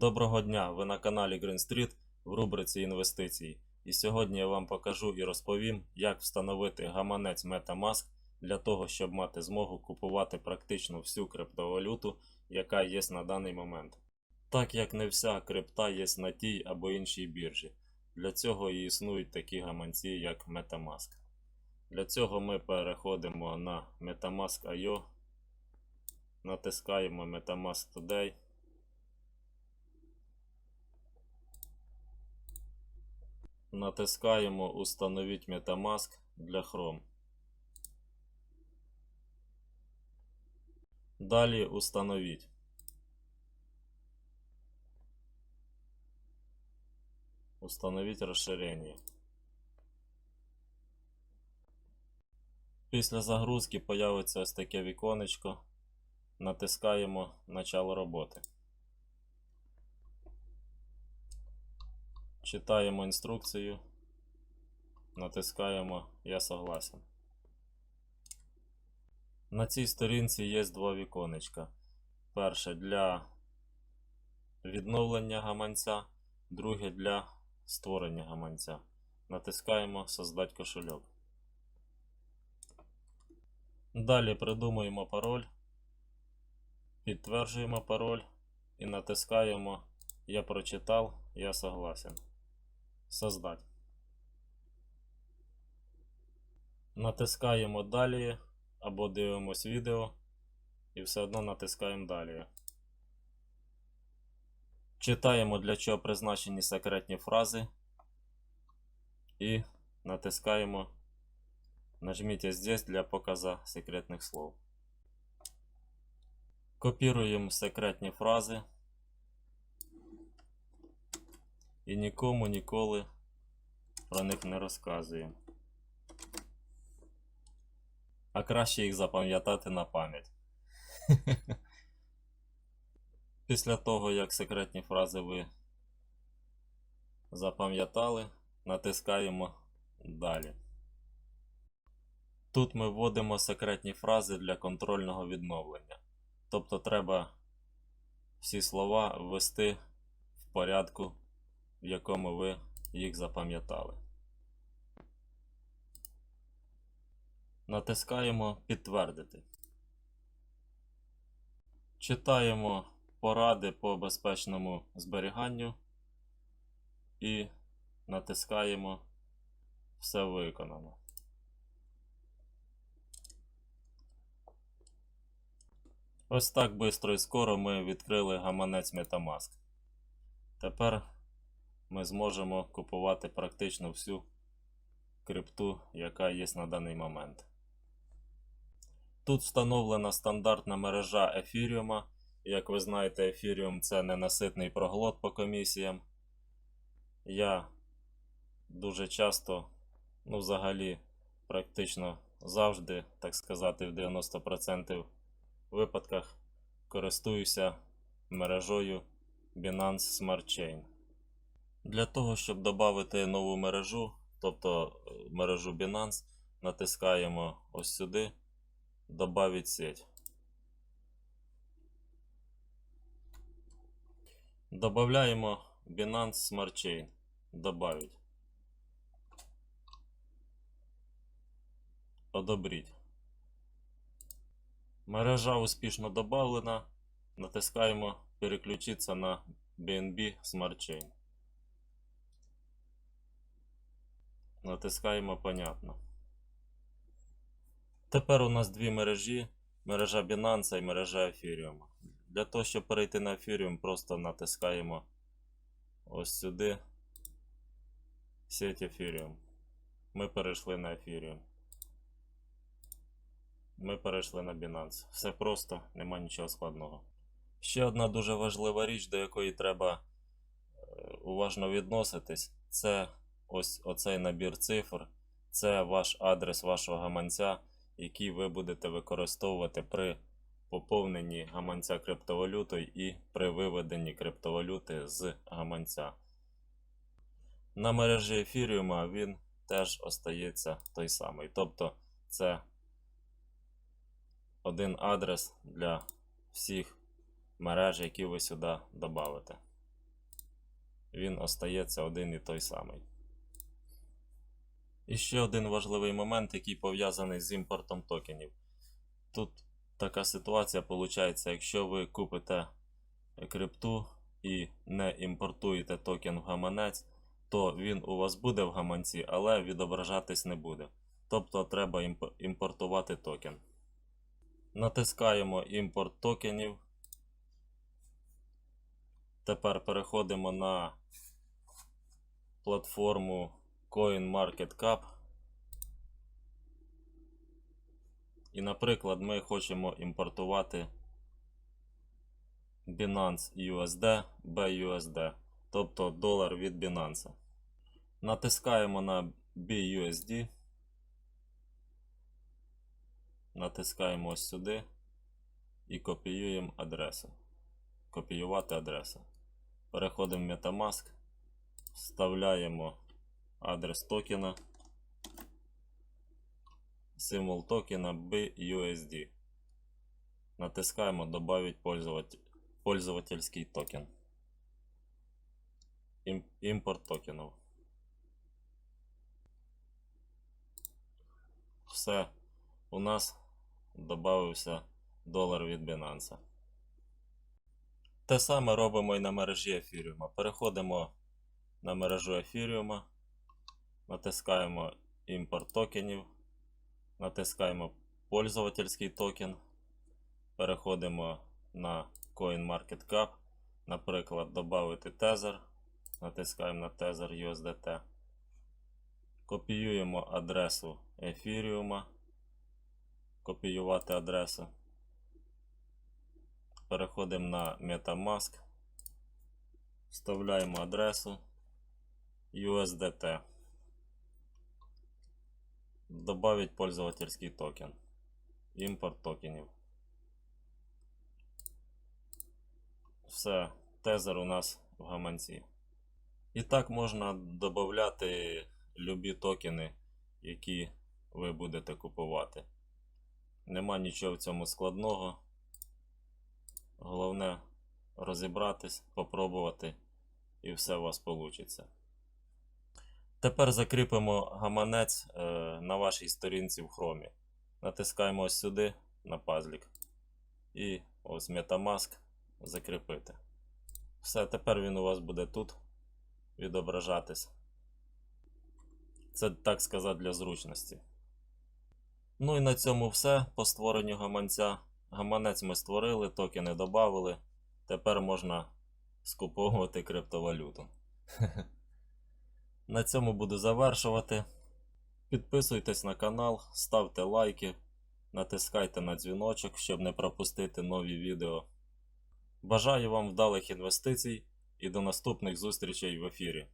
Доброго дня! Ви на каналі Green Street в рубриці інвестиції. І сьогодні я вам покажу і розповім, як встановити гаманець MetaMask для того, щоб мати змогу купувати практично всю криптовалюту, яка є на даний момент. Так як не вся крипта є на тій або іншій біржі. Для цього і існують такі гаманці, як MetaMask. Для цього ми переходимо на MetaMask.io, натискаємо MetaMask Today. Натискаємо Установіть Metamask для Chrome. Далі установіть. Установіть розширення. Після загрузки появиться ось таке віконечко. Натискаємо Начало роботи. Читаємо інструкцію. Натискаємо Я согласен. На цій сторінці є два віконечка. Перше для відновлення гаманця, друге для створення гаманця. Натискаємо Создать кошельок. Далі придумуємо пароль, підтверджуємо пароль і натискаємо Я прочитав, я согласен. Создать. Натискаємо далі або дивимось відео і все одно натискаємо далі. Читаємо для чого призначені секретні фрази і натискаємо Нажмите здесь для показа секретних слов. Копіруємо секретні фрази і нікому ніколи про них не розказуємо. А краще їх запам'ятати на пам'ять. Після того, як секретні фрази ви запам'ятали, натискаємо далі. Тут ми вводимо секретні фрази для контрольного відновлення. Тобто треба всі слова ввести в порядку, в якому ви їх запам'ятали. Натискаємо Підтвердити. Читаємо поради по безпечному зберіганню і натискаємо Все виконано. Ось так швидко і скоро ми відкрили гаманець Metamask. Тепер ми зможемо купувати практично всю крипту, яка є на даний момент. Тут встановлена стандартна мережа ефіріума. Як ви знаєте, ефіріум це ненаситний проглот по комісіям. Я дуже часто, ну взагалі, практично завжди, так сказати, в 90% випадках користуюся мережою Binance Smart Chain. Для того, щоб додати нову мережу, тобто е, мережу Binance, натискаємо ось сюди Добавить сеть. Добавляємо Binance Smart Chain. Добавить. Одобріть. Мережа успішно додавлена. Натискаємо переключитися на BNB Smart Chain. Натискаємо понятно. Тепер у нас дві мережі: мережа Binance і мережа Ethereum. Для того, щоб перейти на Ethereum, просто натискаємо ось сюди сеть Ethereum. Ми перейшли на Ethereum. Ми перейшли на Binance. Все просто, нема нічого складного. Ще одна дуже важлива річ, до якої треба е, уважно відноситись, це ось оцей набір цифр. Це ваш адрес вашого гаманця, який ви будете використовувати при поповненні гаманця криптовалютою і при виведенні криптовалюти з гаманця. На мережі ефіріума він теж остається той самий. Тобто це один адрес для всіх мереж, які ви сюди додавите. він остається один і той самий. І ще один важливий момент, який пов'язаний з імпортом токенів. Тут така ситуація виходить, якщо ви купите крипту і не імпортуєте токен в гаманець, то він у вас буде в гаманці, але відображатись не буде. Тобто треба імп- імпортувати токен. Натискаємо імпорт токенів. Тепер переходимо на платформу CoinMarketCap. І, наприклад, ми хочемо імпортувати Binance USD BUSD, тобто долар від Binance. Натискаємо на BUSD. Натискаємо ось сюди і копіюємо адресу. Копіювати адресу. Переходимо в Metamask, вставляємо адрес токена, символ токена BUSD. Натискаємо Добавить пользователь, пользовательский токен. Ім, імпорт токенів. Все. У нас додався долар від Binance. Те саме робимо і на мережі Ефіріума. Переходимо на мережу Ефіріума, натискаємо імпорт токенів, натискаємо пользовательський токен, переходимо на CoinMarketCap, наприклад, додати тезер, натискаємо на тезер USDT, копіюємо адресу Ефіріума, копіювати адресу. Переходимо на Metamask, вставляємо адресу USDT. Добавить пользовательский токен. Імпорт токенів. Все, тезер у нас в гаманці. І так можна додати любі токени, які ви будете купувати. Нема нічого в цьому складного. Головне розібратись, попробувати, і все у вас вийде. Тепер закріпимо гаманець е, на вашій сторінці в хромі. Натискаємо ось сюди на пазлік. І ось Metamask закріпити. Все, тепер він у вас буде тут відображатись. Це так сказати для зручності. Ну і на цьому все по створенню гаманця. Гаманець ми створили, токени додали. Тепер можна скуповувати криптовалюту. На цьому буду завершувати. Підписуйтесь на канал, ставте лайки, натискайте на дзвіночок, щоб не пропустити нові відео. Бажаю вам вдалих інвестицій і до наступних зустрічей в ефірі.